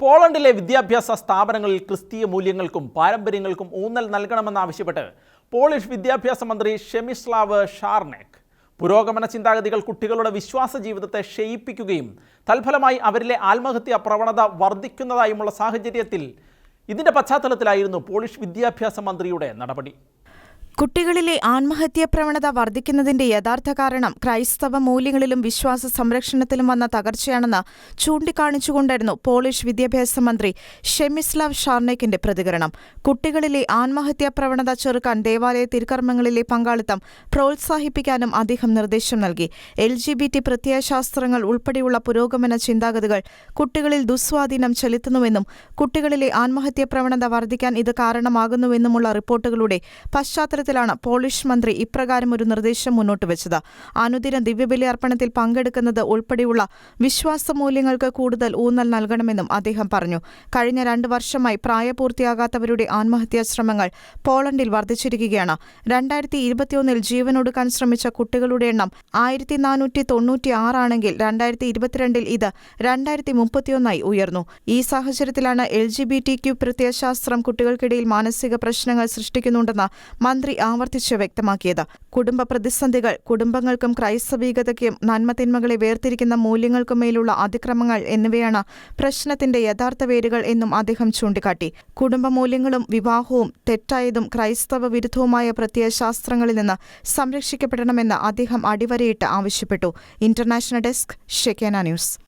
പോളണ്ടിലെ വിദ്യാഭ്യാസ സ്ഥാപനങ്ങളിൽ ക്രിസ്തീയ മൂല്യങ്ങൾക്കും പാരമ്പര്യങ്ങൾക്കും ഊന്നൽ നൽകണമെന്നാവശ്യപ്പെട്ട് പോളിഷ് വിദ്യാഭ്യാസ മന്ത്രി ഷെമിസ്ലാവ് ഷാർനെക് പുരോഗമന ചിന്താഗതികൾ കുട്ടികളുടെ വിശ്വാസ ജീവിതത്തെ ക്ഷയിപ്പിക്കുകയും തൽഫലമായി അവരിലെ ആത്മഹത്യ പ്രവണത വർദ്ധിക്കുന്നതായുമുള്ള സാഹചര്യത്തിൽ ഇതിന്റെ പശ്ചാത്തലത്തിലായിരുന്നു പോളിഷ് വിദ്യാഭ്യാസ മന്ത്രിയുടെ നടപടി. കുട്ടികളിലെ ആത്മഹത്യാ പ്രവണത വർദ്ധിക്കുന്നതിന്റെ യഥാർത്ഥ കാരണം ക്രൈസ്തവ മൂല്യങ്ങളിലും വിശ്വാസ സംരക്ഷണത്തിലും വന്ന തകർച്ചയാണെന്ന് ചൂണ്ടിക്കാണിച്ചുകൊണ്ടായിരുന്നു പോളിഷ് വിദ്യാഭ്യാസ മന്ത്രി ഷെമിസ്ലാവ് ഷാർണേക്കിന്റെ പ്രതികരണം. കുട്ടികളിലെ ആത്മഹത്യാ പ്രവണത ചെറുക്കാൻ ദേവാലയ തിരുക്കർമ്മങ്ങളിലെ പങ്കാളിത്തം പ്രോത്സാഹിപ്പിക്കാനും അദ്ദേഹം നിർദ്ദേശം നൽകി. എൽ ജി ബി ടി പ്രത്യയശാസ്ത്രങ്ങൾ ഉൾപ്പെടെയുള്ള പുരോഗമന ചിന്താഗതികൾ കുട്ടികളിൽ ദുസ്വാധീനം ചെലുത്തുന്നുവെന്നും കുട്ടികളിലെ ആത്മഹത്യാ പ്രവണത വർദ്ധിക്കാൻ ഇത് കാരണമാകുന്നുവെന്നുമുള്ള റിപ്പോർട്ടുകളുടെ പശ്ചാത്തലത്തിലാണ് പോളിഷ് മന്ത്രി ഇപ്രകാരം ഒരു നിർദ്ദേശം മുന്നോട്ട് വെച്ചത്. അനുദിന ദിവ്യബലി അർപ്പണത്തിൽ പങ്കെടുക്കുന്നത് ഉൾപ്പെടെയുള്ള വിശ്വാസ മൂല്യങ്ങൾക്ക് കൂടുതൽ ഊന്നൽ നൽകണമെന്നും അദ്ദേഹം പറഞ്ഞു. കഴിഞ്ഞ രണ്ട് വർഷമായി പ്രായപൂർത്തിയാകാത്തവരുടെ ആത്മഹത്യാ ശ്രമങ്ങൾ പോളണ്ടിൽ വർദ്ധിച്ചിരിക്കുകയാണ്. രണ്ടായിരത്തി ഇരുപത്തിയൊന്നിൽ ജീവനൊടുക്കാൻ ശ്രമിച്ച കുട്ടികളുടെ എണ്ണം ആയിരത്തി നാനൂറ്റി തൊണ്ണൂറ്റി ആറാണെങ്കിൽ രണ്ടായിരത്തി ഇരുപത്തിരണ്ടിൽ ഇത് രണ്ടായിരത്തി മുപ്പത്തിയൊന്നായി ഉയർന്നു. ഈ സാഹചര്യത്തിലാണ് L G B T Q പ്രത്യയശാസ്ത്രം കുട്ടികൾക്കിടയിൽ മാനസിക പ്രശ്നങ്ങൾ സൃഷ്ടിക്കുന്നുണ്ടെന്ന് മന്ത്രി ആവർത്തിച്ച് വ്യക്തമാക്കിയത്. കുടുംബ പ്രതിസന്ധികൾ കുടുംബങ്ങൾക്കും ക്രൈസ്തവീകതയ്ക്കും നന്മതിന്മകളെ വേർതിരിക്കുന്ന മൂല്യങ്ങൾക്കുമേലുള്ള അതിക്രമങ്ങൾ എന്നിവയാണ് പ്രശ്നത്തിന്റെ യഥാർത്ഥ വേരുകൾ എന്നും അദ്ദേഹം ചൂണ്ടിക്കാട്ടി. കുടുംബ മൂല്യങ്ങളും വിവാഹവും തെറ്റായതും ക്രൈസ്തവ വിരുദ്ധവുമായ പ്രത്യയശാസ്ത്രങ്ങളിൽ നിന്ന് സംരക്ഷിക്കപ്പെടണമെന്ന് അദ്ദേഹം അടിവരയിട്ട് ആവശ്യപ്പെട്ടു. International desk Shekina news.